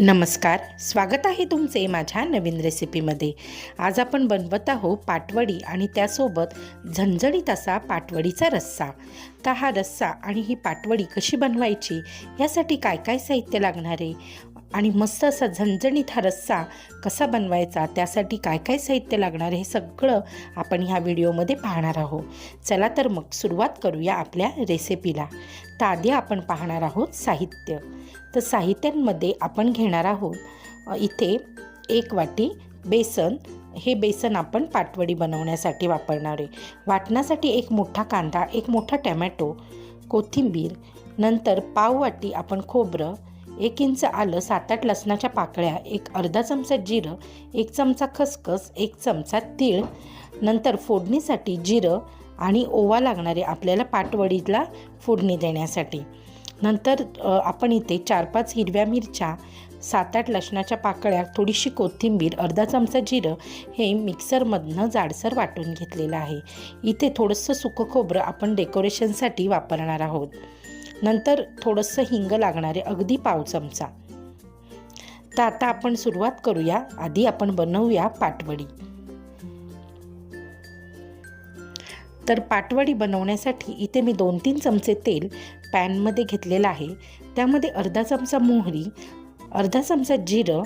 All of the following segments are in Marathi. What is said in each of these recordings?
नमस्कार स्वागत आहे तुमचे माझ्या नवीन रेसिपीमध्ये. आज आपण बनवत आहोत पाटवडी आणि त्यासोबत झणझणीत असा पाटवडीचा रस्सा. तर हा रस्सा आणि ही पाटवडी कशी बनवायची यासाठी काय काय साहित्य लागणार आहे? आणि मस्त असा झणझणीत हा रस्सा कसा बनवायचा त्यासाठी काय काय साहित्य लागणार हे सगळं आपण ह्या व्हिडिओमध्ये पाहणार आहोत. चला तर मग सुरुवात करूया आपल्या रेसिपीला. तर आधी आपण पाहणार आहोत साहित्य. तर साहित्यांमध्ये आपण घेणार आहोत इथे एक वाटी बेसन. हे बेसन आपण पाटवडी बनवण्यासाठी वापरणार आहे. वाटण्यासाठी एक मोठा कांदा एक मोठा टॅमॅटो कोथिंबीर नंतर पाव वाटी आपण खोबरं एक इंच आलं सात आठ लसणाच्या पाकळ्या एक अर्धा चमचा जिरं एक चमचा खसखस एक चमचा तीळ नंतर फोडणीसाठी जिरं आणि ओवा लागणारे आपल्याला पाटवडीला फोडणी देण्यासाठी. नंतर आपण इथे चार पाच हिरव्या मिरच्या सात आठ लसणाच्या पाकळ्या थोडीशी कोथिंबीर अर्धा चमचा जिरं हे मिक्सरमधनं जाडसर वाटून घेतलेलं आहे. इथे थोडंसं सुकं खोबरं आपण डेकोरेशनसाठी वापरणार आहोत. नंतर थोडंसं हिंग लागणारे अगदी पाव चमचा. तर आता आपण सुरुवात करूया. आधी आपण बनवूया पाटवडी. तर पाटवडी बनवण्यासाठी इथे मी दोन तीन चमचे तेल पॅनमध्ये घेतलेलं आहे. त्यामध्ये अर्धा चमचा मोहरी अर्धा चमचा जिरं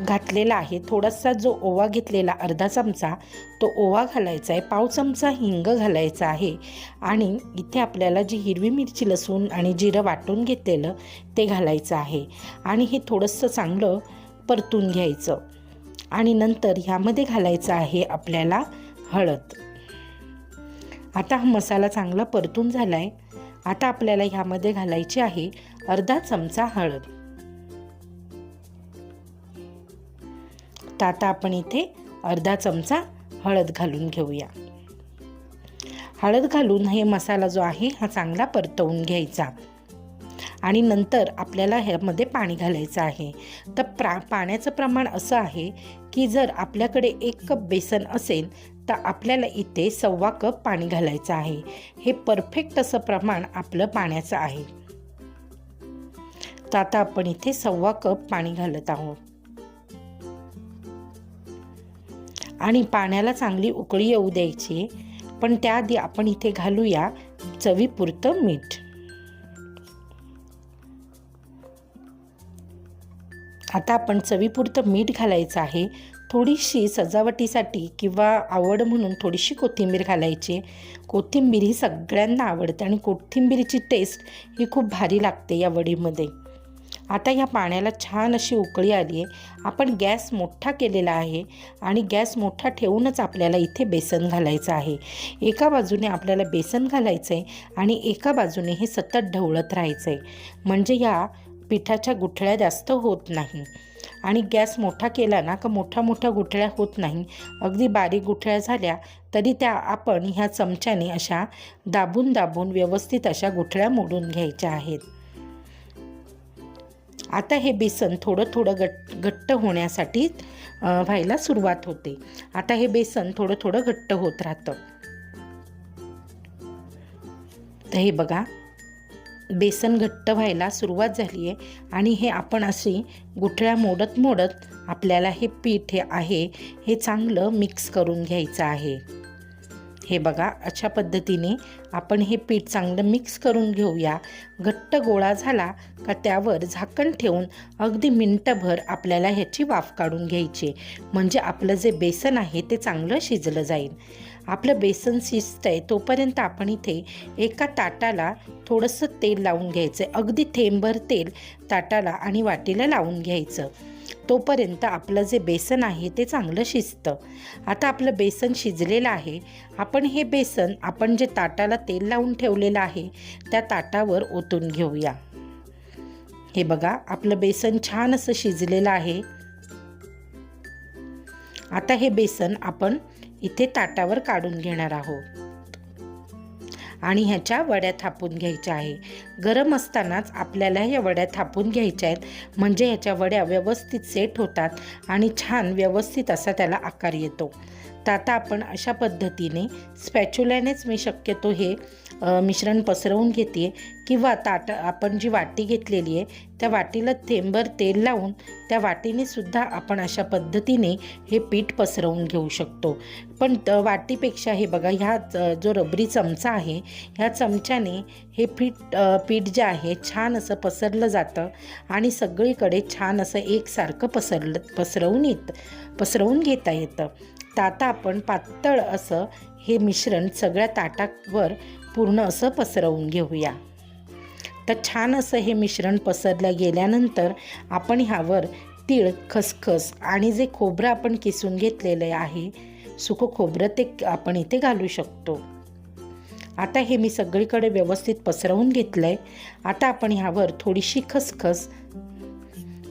घातलेला आहे. थोडासा जो ओवा घेतलेला अर्धा चमचा तो ओवा घालायचा आहे. पाव चमचा हिंग घालायचा आहे. आणि इथे आपल्याला जी हिरवी मिरची लसूण आणि जिरं वाटून घेतलेलं ते घालायचं आहे. आणि हे थोडंसं चांगलं परतून घ्यायचं. आणि नंतर ह्यामध्ये घालायचं आहे आपल्याला हळद. आता हा मसाला चांगला परतून झाला आहे आता आपल्याला ह्यामध्ये घालायची आहे अर्धा चमचा हळद. तर आता आपण इथे अर्धा चमचा हळद घालून घेऊया. हळद घालून हे मसाला जो आहे हा चांगला परतवून घ्यायचा. आणि नंतर आपल्याला ह्यामध्ये पाणी घालायचं आहे. तर प्रा पाण्याचं प्रमाण असं आहे की जर आपल्याकडे एक कप बेसन असेल तर आपल्याला इथे सव्वा कप पाणी घालायचं आहे. हे परफेक्ट असं प्रमाण आपलं पाण्याचं आहे. तर आता आपण इथे सव्वा कप पाणी घालत आहोत. आणि पाण्याला चांगली उकळी येऊ द्यायची. पण त्याआधी आपण इथे घालूया चवीपुरतं मीठ. आता आपण चवीपुरतं मीठ घालायचं आहे. थोडीशी सजावटीसाठी किंवा आवड म्हणून थोडीशी कोथिंबीर घालायची. कोथिंबीर ही सगळ्यांना आवडते आणि कोथिंबीरीची टेस्ट ही खूप भारी लागते या वडीमध्ये. आता ह्या पाण्याला छान अशी उकळी आली आहे. आपण गॅस मोठा केलेला आहे आणि गॅस मोठा ठेवूनच आपल्याला इथे बेसन घालायचं आहे. एका बाजूने आपल्याला बेसन घालायचं आहे आणि एका बाजूने हे सतत ढवळत राहायचं आहे म्हणजे या पिठाच्या गुठळ्या जास्त होत नाही. आणि गॅस मोठा केला ना का मोठ्या मोठ्या गुठळ्या होत नाही. अगदी बारीक गुठळ्या झाल्या तरी त्या आपण ह्या चमच्याने अशा दाबून दाबून व्यवस्थित अशा गुठळ्या मोडून घ्यायच्या आहेत. आता हे बेसन थोडं थोडं गट घट्ट होण्यासाठी व्हायला सुरुवात होते. आता हे बेसन थोडं थोडं घट्ट होत राहतं. तर हे बघा बेसन घट्ट व्हायला सुरुवात झाली आहे आणि हे आपण अशी गुठळ्या मोडत मोडत आपल्याला हे पीठ हे आहे हे चांगलं मिक्स करून घ्यायचं आहे. हे बघा अशा पद्धतीने आपण हे पीठ चांगलं मिक्स करून घेऊया. घट्ट गोळा झाला का त्यावर झाकण ठेवून अगदी मिनटभर आपल्याला ह्याची वाफ काढून घ्यायची. म्हणजे आपलं जे बेसन आहे ते चांगलं शिजलं जाईल. आपलं बेसन शिजतं आहे तोपर्यंत आपण इथे एका ताटाला थोडंसं तेल लावून घ्यायचं. आहे अगदी थेंबभर तेल ताटाला आणि वाटीला लावून घ्यायचं. तोपर्यंत आपलं जे बेसन आहे ते चांगलं शिजतं. आता आपलं बेसन शिजलेलं आहे. आपण हे बेसन आपण जे ताटाला तेल लावून ठेवलेलं आहे त्या ताटावर ओतून घेऊया. हे बघा आपलं बेसन छान असं शिजलेलं आहे. आता हे बेसन आपण इथे ताटावर काढून घेणार आहोत. आणि ह्याच्या वड्या थापून घ्यायच्या आहे. गरम असतानाच आपल्याला ह्या वड्या थापून घ्यायच्या आहेत. म्हणजे ह्याच्या वड्या व्यवस्थित सेट होतात आणि छान व्यवस्थित असा त्याला आकार येतो. तर आता आपण अशा पद्धतीने स्पॅच्युल्यानेच मी शक्यतो हे मिश्रण पसरवून घेते किंवा ताट आपण जी वाटी घेतलेली आहे त्या वाटीला थेंबर तेल लावून त्या वाटीने सुद्धा आपण अशा पद्धतीने हे पीठ पसरवून घेऊ शकतो. पण त- वाटीपेक्षा हे बघा ह्या जो रबरी चमचा आहे ह्या चमच्याने हे पीठ पीठ जे आहे छान असं पसरलं जातं आणि सगळीकडे छान असं एकसारखं पसरलं पसरवून येत पसरवून घेता येतं. तर आता आपण पातळ असं हे मिश्रण सगळ्या ताटावर पूर्ण असं पसरवून घेऊया. तर छान असं हे मिश्रण पसरलं गेल्यानंतर आपण ह्यावर तीळ खसखस आणि जे खोबरं आपण किसून घेतलेलं आहे सुकं खोबरं ते आपण इथे घालू शकतो. आता हे मी सगळीकडे व्यवस्थित पसरवून घेतलं आहे आता आपण ह्यावर थोडीशी खसखस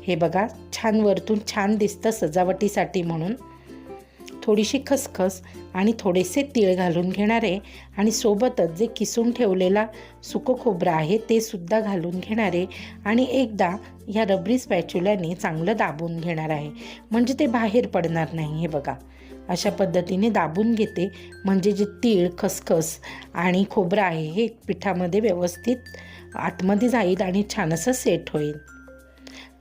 हे बघा छान वरतून छान दिसतं सजावटीसाठी म्हणून. थोडीशी खसखस आणि थोडेसे तीळ घालून घेणार आहे. आणि सोबतच जे किसून ठेवलेला सुकं खोबरं आहे ते सुद्धा घालून घेणार आहे. आणि एकदा ह्या रबरी स्पॅच्युल्याने चांगलं दाबून घेणार आहे. म्हणजे ते बाहेर पडणार नाही हे बघा. अशा पद्धतीने दाबून घेते. म्हणजे जे तीळ खसखस आणि खोबरं आहे हे पिठामध्ये व्यवस्थित आतमध्ये जाईल आणि छान असं सेट होईल.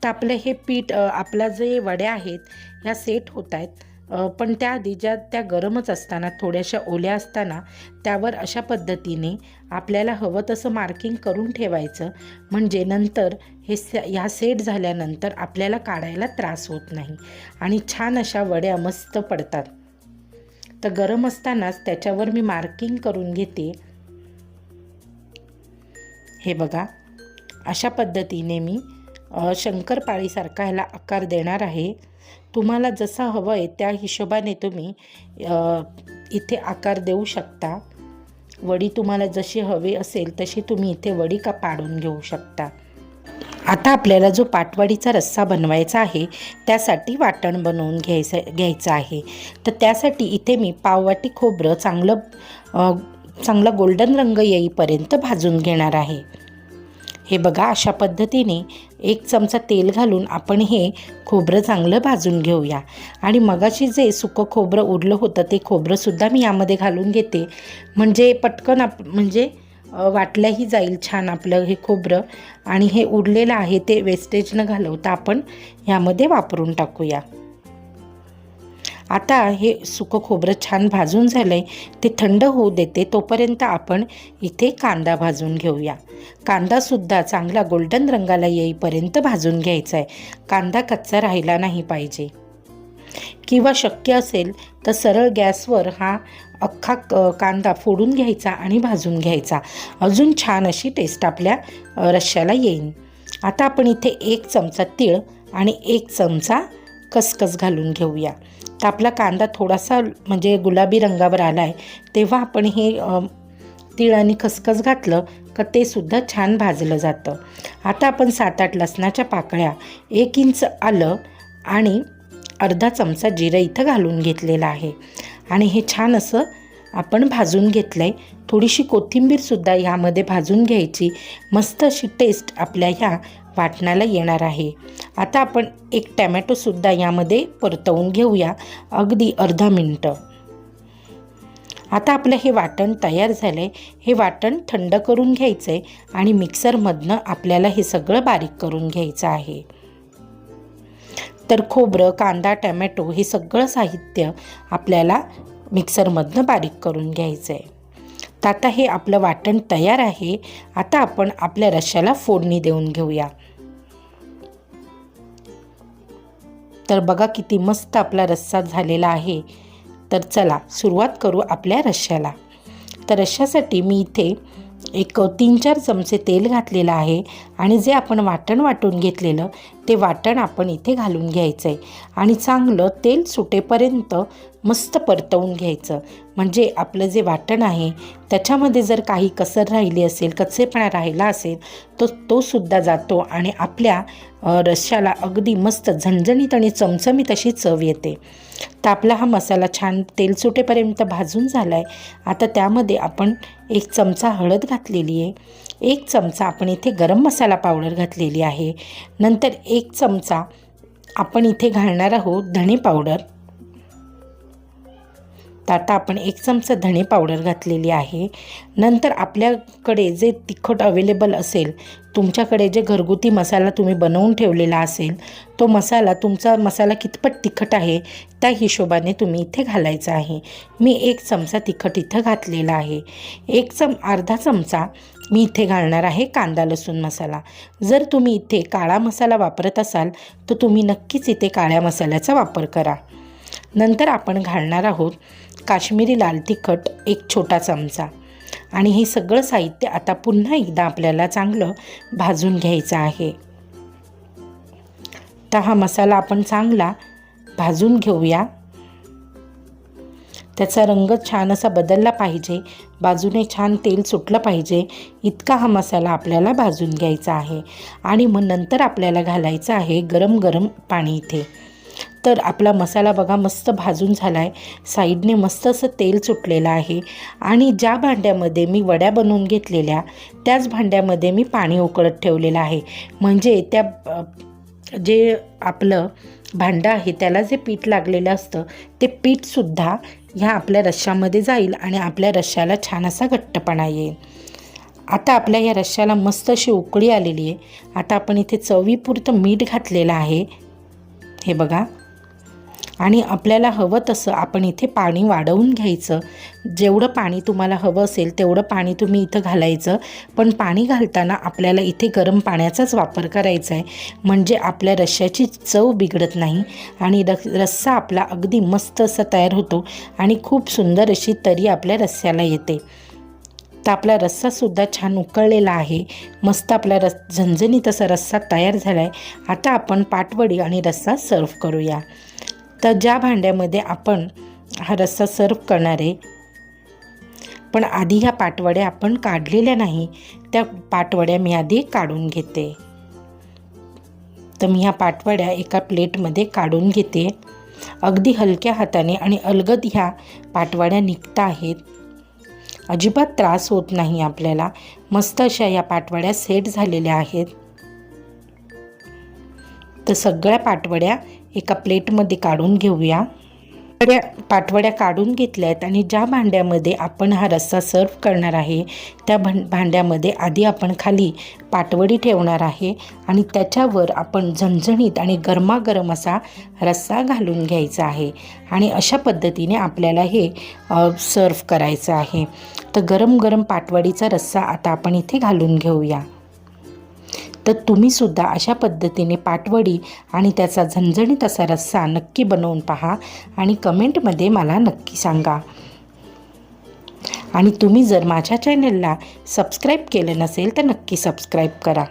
तर आपलं हे पीठ आपला जे वड्या आहेत ह्या सेट होत आहेत. पण त्याआधी ज्या त्या गरमच असताना थोड्याशा ओल्या असताना त्यावर अशा पद्धतीने आपल्याला हवं तसं मार्किंग करून ठेवायचं. म्हणजे नंतर हे से ह्या सेट झाल्यानंतर आपल्याला काढायला त्रास होत नाही. आणि छान अशा वड्या मस्त पडतात. तर गरम असतानाच त्याच्यावर मी मार्किंग करून घेते. हे बघा. अशा पद्धतीने मी शंकरपाळीसारखा ह्याला आकार देणार आहे. तुम्हाला जसा हवं आहे त्या हिशोबाने तुम्ही इथे आकार देऊ शकता. वडी तुम्हाला जशी हवी असेल तशी तुम्ही इथे वडी का पाडून घेऊ शकता. आता आपल्याला जो पाटवाडीचा रस्सा बनवायचा आहे त्यासाठी वाटण बनवून घ्यायचं घ्यायचं आहे. तर त्यासाठी इथे मी पाववाटी खोबरं चांगलं चांगलं चांगला गोल्डन रंग येईपर्यंत भाजून घेणार आहे. हे बघा अशा पद्धतीने एक चमचा तेल घालून आपण हे खोबरं चांगलं भाजून घेऊया. आणि मगाशी जे सुकं खोबरं उरलं होतं ते खोबरंसुद्धा मी यामध्ये घालून घेते. म्हणजे पटकन आप म्हणजे वाटल्याही जाईल छान आपलं हे खोबरं. आणि हे उरलेलं आहे ते वेस्टेज न घालवता आपण ह्यामध्ये वापरून टाकूया. आता हे सुकं खोबरं छान भाजून झालं आहे ते थंड होऊ देते तोपर्यंत आपण इथे कांदा भाजून घेऊया. कांदासुद्धा चांगला गोल्डन रंगाला येईपर्यंत भाजून घ्यायचा आहे कांदा कच्चा राहिला नाही पाहिजे. किंवा शक्य असेल तर सरळ गॅसवर हा अख्खा क- कांदा फोडून घ्यायचा आणि भाजून घ्यायचा. अजून छान अशी टेस्ट आपल्या रश्श्याला येईल आता आपण इथे एक चमचा तीळ आणि एक चमचा खसखस घालून घेऊया. तर आपला कांदा थोडासा म्हणजे गुलाबी रंगावर आला आहे. तेव्हा आपण हे तीळ आणि खसखस घातलं का ते सुद्धा छान भाजलं जातं. आता आपण सात आठ लसणाच्या पाकळ्या एक इंच आलं आणि अर्धा चमचा जिरं इथं घालून घेतलेलं आहे. आणि हे छान असं आपण भाजून घेतलं आहे थोडीशी कोथिंबीरसुद्धा ह्यामध्ये भाजून घ्यायची. मस्त अशी टेस्ट आपल्या ह्या वाटणाला येणार आहे. आता आपण एक टॅमॅटोसुद्धा यामध्ये परतवून घेऊया. अगदी अर्धा मिनटं. आता आपलं हे वाटण तयार झालं आहे हे वाटण थंड करून घ्यायचं आहे आणि मिक्सरमधनं आपल्याला हे सगळं बारीक करून घ्यायचं आहे. तर खोबरं कांदा टॅमॅटो हे सगळं साहित्य आपल्याला मिक्सरमधनं बारीक करून घ्यायचं आहे तर आता हे आपलं वाटण तयार आहे. आता आपण आपल्या रश्श्याला फोडणी देऊन घेऊया. तर बघा किती मस्त आपला रस्सा झालेला आहे. तर चला सुरुवात करू आपल्या रश्श्याला. तर रश्श्यासाठी मी इथे एक तीन चार चमचे तेल घातलेलं आहे आणि जे आपण वाटण वाटून घेतलेलं ते वाटण आपण इथे घालून घ्यायचं आहे आणि चांगलं तेल सुटेपर्यंत मस्त परतवून घ्यायचं. म्हणजे आपलं जे वाटण आहे त्याच्यामध्ये जर काही कसर राहिली असेल कच्चेपणा राहिला असेल तो तो सुद्धा जातो आणि आपल्या रश्याला अगदी मस्त झणझणीत आणि चमचमीत अशी चव येते. तर आपला हा मसाला छान तेल सुटेपर्यंत भाजून झाला आहे आता त्यामध्ये आपण एक चमचा हळद घातलेली आहे. एक चमचा आपण इथे गरम मसाला पावडर घातलेली आहे. नंतर एक चमचा आपण इथे घालणार आहोत धणे पावडर आता आपण एक चमचा धणे पावडर घातलेली आहे. नंतर आपल्याकडे जे तिखट अवेलेबल असेल तुमच्याकडे जे घरगुती मसाला तुम्ही बनवून ठेवलेला असेल तो मसाला तुमचा मसाला कितपत तिखट आहे त्या हिशोबाने तुम्ही इथे घालायचा आहे. मी एक चमचा तिखट इथं घातलेला आहे. एक चम अर्धा चमचा मी इथे घालणार आहे कांदा लसूण मसाला. जर तुम्ही इथे काळा मसाला वापरत असाल तर तुम्ही नक्कीच इथे काळ्या मसाल्याचा वापर करा. नंतर आपण घालणार आहोत काश्मीरी लाल तिखट एक छोटा चमचा. आणि हे सगळं साहित्य आता पुन्हा एकदा आपल्याला चांगलं भाजून घ्यायचं आहे. तर हा मसाला आपण चांगला भाजून घेऊया. त्याचा रंग छान असा बदलला पाहिजे. बाजूने छान तेल सुटलं पाहिजे. इतका हा मसाला आपल्याला भाजून घ्यायचा आहे. आणि मग नंतर आपल्याला घालायचं आहे गरम गरम पाणी इथे. तर आपला मसाला बघा मस्त भाजून झाला आहे साईडने मस्त असं तेल सुटलेलं आहे. आणि ज्या भांड्यामध्ये मी वड्या बनवून घेतलेल्या त्याच भांड्यामध्ये मी पाणी उकळत ठेवलेलं आहे. म्हणजे त्या जे आपलं भांडं आहे त्याला जे पीठ लागलेलं असतं ते पीठसुद्धा ह्या आपल्या रश्श्यामध्ये जाईल आणि आपल्या रश्श्याला छान असा घट्टपणा येईल. आता आपल्या या रश्श्याला मस्त अशी उकळी आलेली आहे. आता आपण इथे चवीपुरतं मीठ घातलेलं आहे. हे बघा. आणि आपल्याला हवं तसं आपण इथे पाणी वाढवून घ्यायचं. जेवढं पाणी तुम्हाला हवं असेल तेवढं पाणी तुम्ही इथं घालायचं. पण पाणी घालताना आपल्याला इथे गरम पाण्याचाच वापर करायचा आहे म्हणजे आपल्या रश्श्याची चव बिघडत नाही आणि रस्सा आपला अगदी मस्त असा तयार होतो आणि खूप सुंदर अशी तरी आपल्या रस्स्याला येते. तर आपला रस्सासुद्धा छान उकळलेला आहे. मस्त आपला रस झणझणीत असा रस्सा तयार झाला आहे आता आपण पाटवडी आणि रस्सा सर्व करूया. तर ज्या भांड्यामध्ये आपण हा रस्सा सर्व करणार आहे पण आधी ह्या पाटवड्या आपण काढलेल्या नाही त्या पाटवड्या मी आधी काढून घेते. तर मी ह्या पाटवड्या एका प्लेटमध्ये काढून घेते. अगदी हलक्या हाताने आणि अलगद ह्या पाटवड्या निघता आहेत. अजिबात त्रास होत नाही आपल्याला. मस्त अशा या पाटवड्या सेट झालेल्या आहेत. तर सगळ्या पाटवड्या एका प्लेटमध्ये काढून घेऊया. पाटवड्या पाटवड्या काढून घेतल्या आहेत आणि ज्या भांड्यामध्ये आपण हा रस्सा सर्व करणार आहे त्या भां भांड्यामध्ये आधी आपण खाली पाटवडी ठेवणार आहे आणि त्याच्यावर आपण झणझणीत आणि गरमागरम असा रस्सा घालून घ्यायचा आहे आणि अशा पद्धतीने आपल्याला हे सर्व करायचं आहे. तर गरम गरम पाटवडीचा रस्सा आता आपण इथे घालून घेऊया. तर तुम्हीसुद्धा अशा पद्धतीने पाटवडी आणि त्याचा झणझणीत असा रस्सा नक्की बनवून पहा आणि कमेंटमध्ये मला नक्की सांगा. आणि तुम्ही जर माझ्या चॅनलला सबस्क्राईब केलं नसेल तर नक्की सबस्क्राईब करा.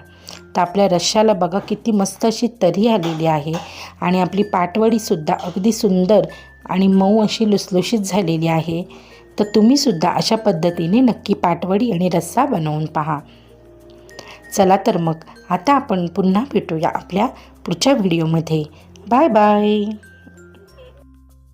तर आपल्या रश्श्याला बघा किती मस्त अशी तरी आलेली आहे आणि आपली पाटवडीसुद्धा अगदी सुंदर आणि मऊ अशी लुसलुशीत झालेली आहे. तर तुम्हीसुद्धा अशा पद्धतीने नक्की पाटवडी आणि रस्सा बनवून पहा. चला तर मग आता आपण पुन्हा भेटूया आपल्या पुढच्या व्हिडिओमध्ये. Bye bye.